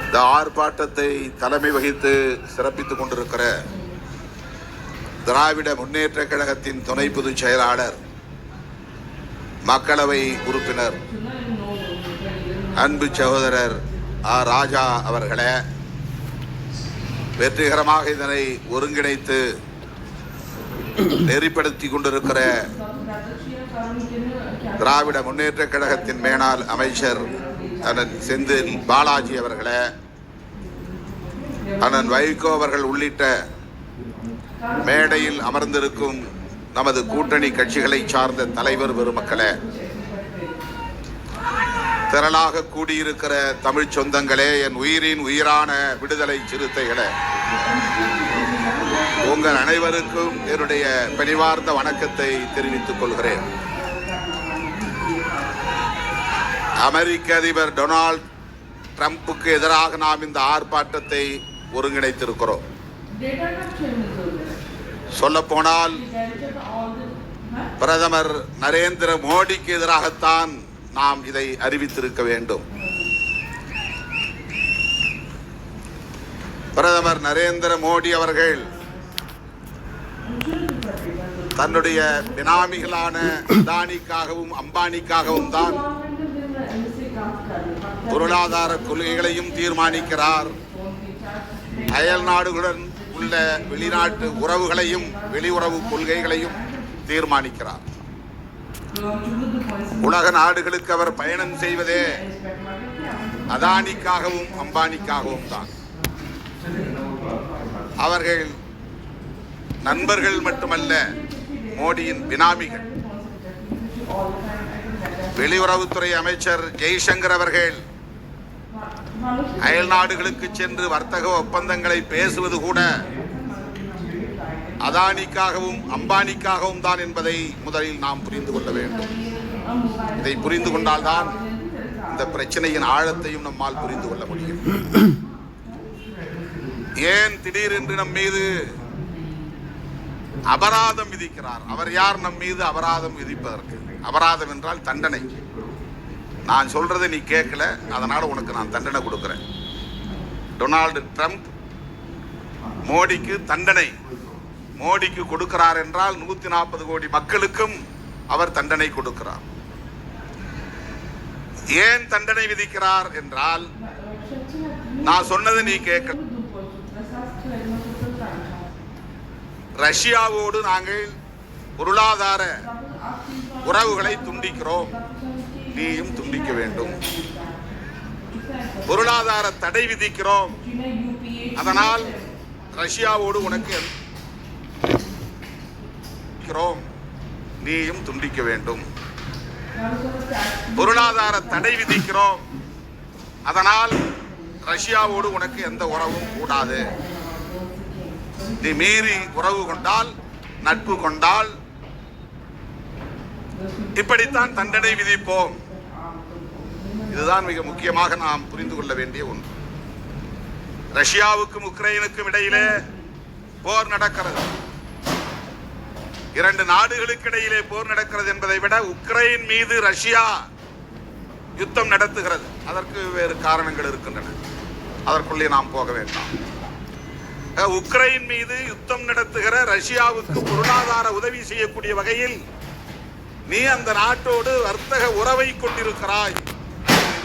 இந்த ஆர்ப்பாட்டத்தை தலைமை வகித்து சிறப்பித்துக் கொண்டிருக்கிற திராவிட முன்னேற்ற கழகத்தின் துணை பொதுச் செயலாளர் மக்களவை உறுப்பினர் அன்பு சகோதரர் ஆ. ராஜா அவர்களே வெற்றிகரமாக இதனை ஒருங்கிணைத்து நெறிப்படுத்தி கொண்டிருக்கிற திராவிட முன்னேற்ற கழகத்தின் மேனாள் அமைச்சர் அண்ணன் செந்தில் பாலாஜி அவர்களை அண்ணன் வைகோ அவர்கள் உள்ளிட்ட மேடையில் அமர்ந்திருக்கும் நமது கூட்டணி கட்சிகளை சார்ந்த தலைவர் பெருமக்களே திரளாக கூடியிருக்கிற தமிழ் சொந்தங்களே என் உயிரின் உயிரான விடுதலை சிறுத்தைகளே உங்கள் அனைவருக்கும் என்னுடைய பணிவார்ந்த வணக்கத்தை தெரிவித்துக் கொள்கிறேன். அமெரிக்க அதிபர் டொனால்ட் ட்ரம்புக்கு எதிராக நாம் இந்த ஆர்ப்பாட்டத்தை ஒருங்கிணைத்திருக்கிறோம். சொல்லப்போனால் பிரதமர் நரேந்திர மோடிக்கு எதிராகத்தான் நாம் இதை அறிவித்திருக்க வேண்டும். பிரதமர் நரேந்திர மோடி அவர்கள் தன்னுடைய பினாமிகளான அதானிக்காகவும் அம்பானிக்காகவும் தான் பொருளாதார கொள்கைகளையும் தீர்மானிக்கிறார். அயல் நாடுகளுடன் உள்ள வெளிநாட்டு உறவுகளையும் வெளியுறவு கொள்கைகளையும் தீர்மானிக்கிறார். உலக நாடுகளுக்கு அவர் பயணம் செய்வதே அதானிக்காகவும் அம்பானிக்காகவும் தான். அவர்கள் நண்பர்கள் மட்டுமல்ல மோடியின் பினாமிகள். வெளியுறவுத்துறை அமைச்சர் ஜெய்சங்கர் அவர்கள் அயல் நாடுகளுக்கு சென்று வர்த்தக ஒப்பந்தங்களை பேசுவது கூட அதானிக்காகவும் அம்பானிக்காகவும் தான் என்பதை முதலில் நாம் புரிந்து கொள்ள வேண்டும். இதை புரிந்து கொண்டால்தான் இந்த பிரச்சனையின் ஆழத்தையும் நம்மால் புரிந்து கொள்ள முடியும். ஏன் திடீரென்று நம் மீது அபராதம் விதிக்கிறார்? அவர் யார்? நம் மீது அபராதம் விதிப்பதற்கு. அபராதம் என்றால் தண்டனை. நான் சொல்கிறத நீ கேட்கல அதனால் உனக்கு நான் தண்டனை கொடுக்குறேன். டொனால்டு ட்ரம்ப் மோடிக்கு தண்டனை. மோடிக்கு கொடுக்கிறார் என்றால் நூற்றி நாற்பது கோடி மக்களுக்கும் அவர் தண்டனை கொடுக்கிறார். ஏன் தண்டனை விதிக்கிறார் என்றால் நான் சொன்னது நீ கேட்க ரஷ்யாவோடு நாங்கள் பொருளாதார உறவுகளை துண்டிக்கிறோம். நீயும் துண்டிக்க வேண்டும். பொருளாதார தடை விதிக்கிறோம். அதனால் ரஷ்யாவோடு உனக்கு இருக்கிறோம் நீயும் துண்டிக்க வேண்டும். பொருளாதார தடை விதிக்கிறோம். அதனால் ரஷ்யாவோடு உனக்கு எந்த உறவும் கூடாது. நீ மீறி உறவு கொண்டால் நட்பு கொண்டால் இப்படித்தான் தண்டனை விதிப்போம். இதுதான் மிக முக்கியமாக நாம் புரிந்து கொள்ள வேண்டிய ஒன்று. ரஷ்யாவுக்கும் உக்ரைனுக்கும் இடையிலே போர் நடக்கிறது. இரண்டு நாடுகளுக்கு இடையிலே போர் நடக்கிறது என்பதை விட உக்ரைன் மீது ரஷ்யா யுத்தம் நடத்துகிறது. அதற்கு வேறு காரணங்கள் இருக்கின்றன. அதற்குள்ளே நாம் போக வேண்டாம். உக்ரைன் மீது யுத்தம் நடத்துகிற ரஷ்யாவுக்கு பொருளாதார உதவி செய்யக்கூடிய வகையில் நீ அந்த நாட்டோடு வர்த்தக உறவை கொண்டிருக்கிறாய்.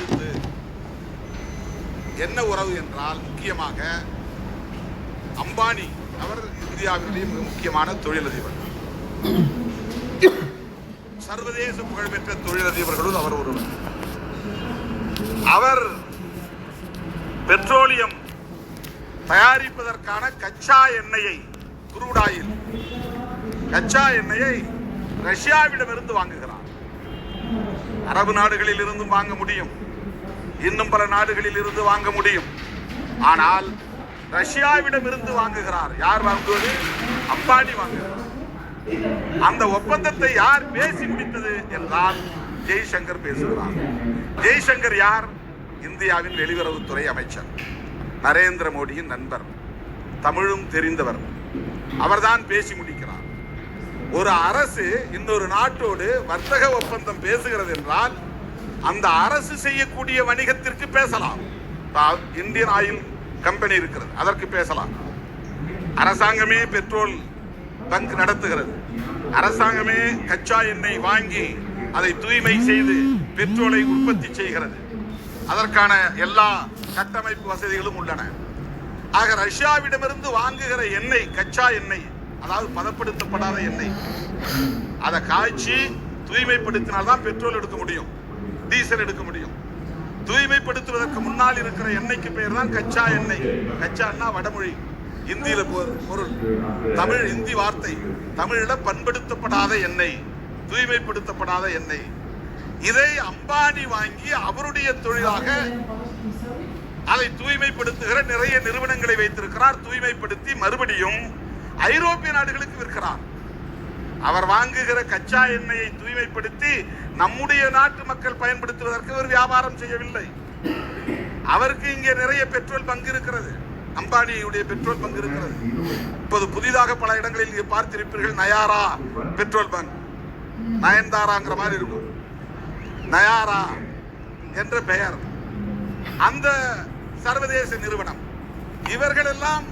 இருந்து. என்ன உறவு என்றால் முக்கியமாக அம்பானி அவர் இந்தியாவிலேயே மிக முக்கியமான தொழிலதிபர். சர்வதேச புகழ்பெற்ற தொழிலதிபர்களுள் அவர் ஒருவர். அவர் பெட்ரோலியம் தயாரிப்பதற்கான கச்சா எண்ணெயை குரூடாயில் கச்சா எண்ணெயை ரஷ்யாவிடமிருந்து வாங்குகிறார். அரபு நாடுகளில் இருந்தும் வாங்க முடியும். இன்னும் பல நாடுகளில் இருந்து வாங்க முடியும். ஆனால் ரஷ்யாவிடம் இருந்து வாங்குகிறார். யார் வாங்குவது? அம்பானி வாங்குகிறார். அந்த ஒப்பந்தத்தை யார் பேசி முடித்தது என்றால் ஜெய்சங்கர் பேசுகிறார். ஜெய்சங்கர் யார்? இந்தியாவின் வெளியுறவுத்துறை அமைச்சர். நரேந்திர மோடியின் நண்பர். தமிழும் தெரிந்தவர். அவர்தான் பேசி முடிக்கிறார். ஒரு அரசு இன்னொரு நாட்டோடு வர்த்தக ஒப்பந்தம் பேசுகிறது என்றால் அந்த அரசு செய்யக்கூடிய வணிகத்திற்கு பேசலாம். இந்தியன் ஆயில் கம்பெனி இருக்கிறது அதற்கு பேசலாம். அரசாங்கமே பெட்ரோல் பங்க் நடத்துகிறது. அரசாங்கமே கச்சா எண்ணெய் வாங்கி அதை தூய்மை செய்து பெட்ரோலை உற்பத்தி செய்கிறது. அதற்கான எல்லா கட்டமைப்பு வசதிகளும் உள்ளன. ஆக ரஷ்யாவிடமிருந்து வாங்குகிற எண்ணெய் கச்சா எண்ணெய் அதாவது பதப்படுத்தப்படாத எண்ணெய் அதை காய்ச்சி தூய்மைப்படுத்தினால்தான் பெட்ரோல் எடுக்க முடியும். டீசல் எடுக்க முடியும். தூய்மைப்படுத்துவதற்கு முன்னால் இருக்கிற எண்ணெய்க்கு பெயர் தான் கச்சா எண்ணெய். கச்சான்னா வடமொழி. இந்தியில பொருள். தமிழ் இந்தி வார்த்தை. தமிழில பண்படுத்தப்படாத எண்ணெய். தூய்மைப்படுத்தப்படாத எண்ணெய். இதை அம்பானி வாங்கி அவருடைய தொழிலாக அதை தூய்மைப்படுத்துகிற நிறைய நிறுவனங்களை வைத்திருக்கிறார். தூய்மைப்படுத்தி மறுபடியும் ஐரோப்பிய நாடுகளுக்கு விற்கிறார். அவர் வாங்குகிற கச்சா எண்ணெயை தூய்மைப்படுத்தி நம்முடைய நாட்டு மக்கள் பயன்படுத்துவதற்கு ஒரு வியாபாரம் செய்யவில்லை. அவருக்கு இங்கே நிறைய பெட்ரோல் பங்கு இருக்கிறது. அம்பானியுடைய பெட்ரோல் பங்கு இருக்கிறது. இப்போது புதிதாக பல இடங்களில் இங்கே பார்த்திருப்பீர்கள் நயாரா பெட்ரோல் பங்க். நயன்தாராங்கிற மாதிரி இருக்கும். நயாரா என்ற பெயர். அந்த சர்வதேச நிறுவனம். இவர்கள் எல்லாம்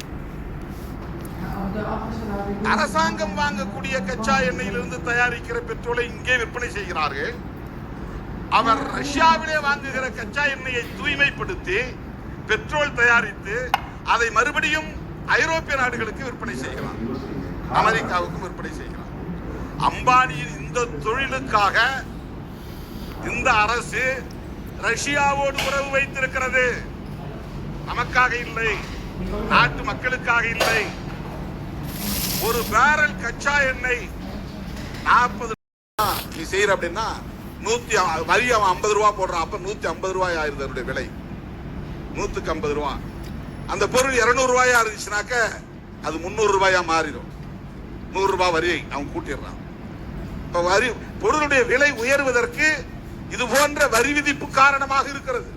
அரசாங்கம் வாங்கக்கூடிய கச்சா எண்ணெயிலிருந்து தயாரிக்கிற பெட்ரோலை இங்கே விற்பனை செய்கிறார்கள். அவர் ரஷ்யாவிலே வாங்குகிற கச்சா எண்ணெயை தூய்மைப்படுத்தி பெட்ரோல் தயாரித்து அதை மறுபடியும் ஐரோப்பிய நாடுகளுக்கு விற்பனை செய்கிறார். அமெரிக்காவுக்கும் விற்பனை செய்கிறார். அம்பானியின் இந்த தொழிலுக்காக இந்த அரசு ரஷ்யாவோடு உறவு வைத்திருக்கிறது. நமக்காக இல்லை. நாட்டு மக்களுக்காக இல்லை. ஒரு பேரல் கச்சா எண்ணெய் நாற்பது நீ செய்யற அப்படின்னா நூத்தி வரி அவன் ஐம்பது ரூபா போடுறான் அப்ப நூத்தி ஐம்பது ரூபாய் ஆயிருது அதனுடைய விலை. நூத்துக்கு ஐம்பது ரூபா. அந்த பொருள் இருநூறு ரூபாயா இருந்துச்சுனாக்க அது முந்நூறு ரூபாயா மாறிடும். நூறு ரூபாய் வரியை அவன் கூட்டிடுறான். இப்ப வரி பொருளுடைய விலை உயர்வதற்கு இது போன்ற வரி விதிப்பு காரணமாக இருக்கிறது.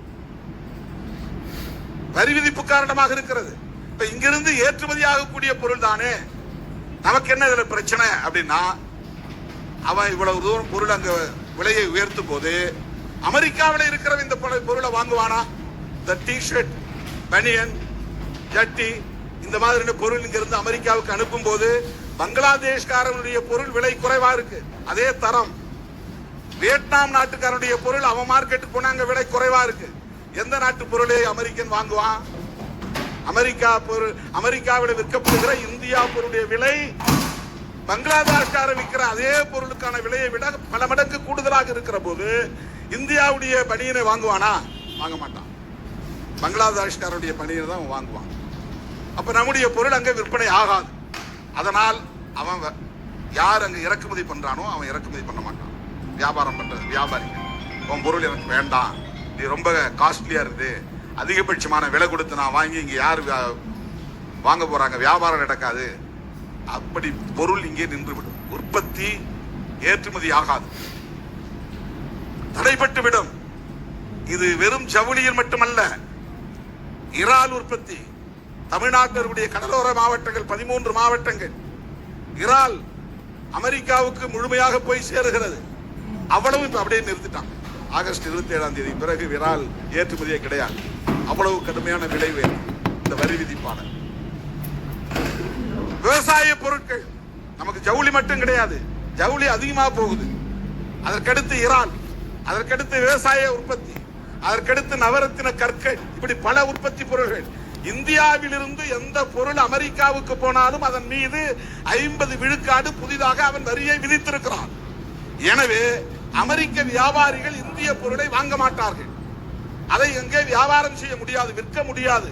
வரி விதிப்பு காரணமாக இருக்கிறது. இப்ப இங்கிருந்து ஏற்றுமதி ஆகக்கூடிய பொருள் தானே. நமக்கு என்ன இதுல பிரச்சனை அப்படின்னா அவன் இவ்வளவு தூரம் பொருள் அங்க விலையை உயர்த்தும் போது அமெரிக்காவில் இருக்கிற இந்த பொருளை- பொருளை வாங்குவானா? இந்த டிஷர்ட் பனியன் ஜட்டி இந்த மாதிரி பொருள் இங்க இருந்து அமெரிக்காவுக்கு அனுப்பும் போது பங்களாதேஷ்காரனுடைய பொருள் விலை குறைவா இருக்கு. அதே தரம். வியட்நாம் நாட்டுக்காரனுடைய பொருள் அவன் மார்க்கெட்டுக்கு போனா அங்க விலை குறைவா இருக்கு. எந்த நாட்டு பொருளை அமெரிக்கன் வாங்குவான்? அமெரிக்கா பொருள் அமெரிக்காவில் விற்கப்படுகிற இந்தியா பொருளுடைய விலை பங்களாதேஷ்கார விற்கிற அதே பொருளுக்கான விலையை விட பல மடங்கு கூடுதலாக இருக்கிற போது இந்தியாவுடைய பணியினை வாங்குவானா? வாங்க மாட்டான். பங்களாதேஷ்காரனுடைய பணியை தான் அவன் வாங்குவான். அப்ப நம்முடைய பொருள் அங்கே விற்பனை ஆகாது. அதனால் அவன் யார் அங்க இறக்குமதி பண்றானோ அவன் இறக்குமதி பண்ண மாட்டான். வியாபாரம் பண்றது வியாபாரி உன் பொருள் எனக்கு வேண்டாம். நீ ரொம்ப காஸ்ட்லியா இருக்குது. அதிகபட்சமான விலை கொடுத்து நான் வாங்கி இங்கே யார் வாங்க போறாங்க? வியாபாரம் நடக்காது. அப்படி பொருள் இங்கே நின்றுவிடும். உற்பத்தி ஏற்றுமதி ஆகாது. தடைப்பட்டு விடும் இது வெறும் ஜவுளியில் மட்டுமல்ல. இறால் உற்பத்தி தமிழ்நாட்டினுடைய கடலோர மாவட்டங்கள் பதிமூன்று மாவட்டங்கள். இறால் அமெரிக்காவுக்கு முழுமையாக போய் சேருகிறது. அவ்வளவு இப்ப அப்படியே நிறுத்திட்டாங்க. ஆகஸ்ட் இருபத்தி ஏழாம் தேதி பிறகு விரால் ஏற்றுமதியே கிடையாது. அவ்வளவு கடுமையான விளைவு இந்த வரி விதிப்பான. விவசாய பொருட்கள் நமக்கு ஜவுளி மட்டும் கிடையாது. ஜவுளி அதிகமா போகுது. அதற்கடுத்து இறால் அதற்கடுத்து விவசாய உற்பத்தி அதற்கடுத்து நவரத்தின கற்கள் இப்படி பல உற்பத்தி பொருள்கள். இந்தியாவிலிருந்து எந்த பொருள் அமெரிக்காவுக்கு போனாலும் அதன் மீது ஐம்பது விழுக்காடு புதிதாக அவன் வரியை விதித்திருக்கிறான். எனவே அமெரிக்க வியாபாரிகள் இந்திய பொருளை வாங்க மாட்டார்கள். அதை எங்கே வியாபாரம் செய்ய முடியாது விற்க முடியாது.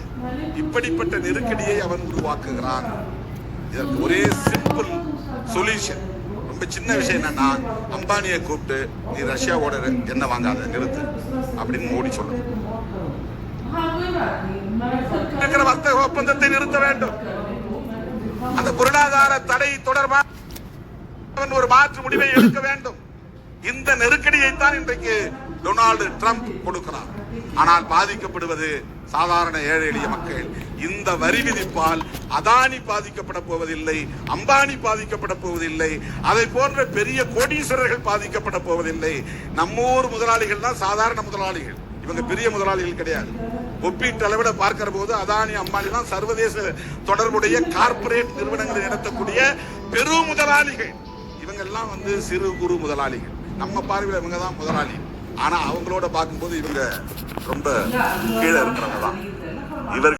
இப்படிப்பட்ட நெருக்கடியை அவன் உருவாக்குகிறான். இதற்கு ஒரே சிம்பிள் சொல்யூஷன் ரொம்ப சின்ன விஷயம் என்னன்னா அம்பானியை கூப்பிட்டு நீ ரஷ்யாவோட என்ன வாங்காத நிறுத்து அப்படின்னு மோடி சொல்லணும் இருக்கிற வர்த்தக ஒப்பந்தத்தை நிறுத்த வேண்டும். அந்த பொருளாதார தடை தொடர்பாக அவன் ஒரு மாற்று முடிவை எடுக்க வேண்டும். இந்த நெருக்கடியை தான் இன்றைக்கு டொனால்டு ட்ரம்ப் கொடுக்கிறார். ஆனால் பாதிக்கப்படுவது சாதாரண ஏழை எளிய மக்கள். இந்த வரி விதிப்பால் அதானி பாதிக்கப்பட போவதில்லை அம்பானி பாதிக்கப்பட போவதில்லை அதை போன்ற பெரிய கோடீஸ்வரர்கள் பாதிக்கப்பட போவதில்லை. நம்மூர் முதலாளிகள் தான் சாதாரண முதலாளிகள். இவங்க பெரிய முதலாளிகள் கிடையாது. ஒப்பீட்டு அளவிட பார்க்கிற போது அதானி அம்பானி தான் சர்வதேச தொடர்புடைய கார்ப்பரேட் நிறுவனங்களை நடத்தக்கூடிய பெரு முதலாளிகள். இவங்கெல்லாம் வந்து சிறு குறு முதலாளிகள். நம்ம பார்வையில் இவங்க தான் முதலாளி. ஆனா அவங்களோட பார்க்கும்போது இவங்க ரொம்ப கீழே இருக்கிறவங்க தான். இவர்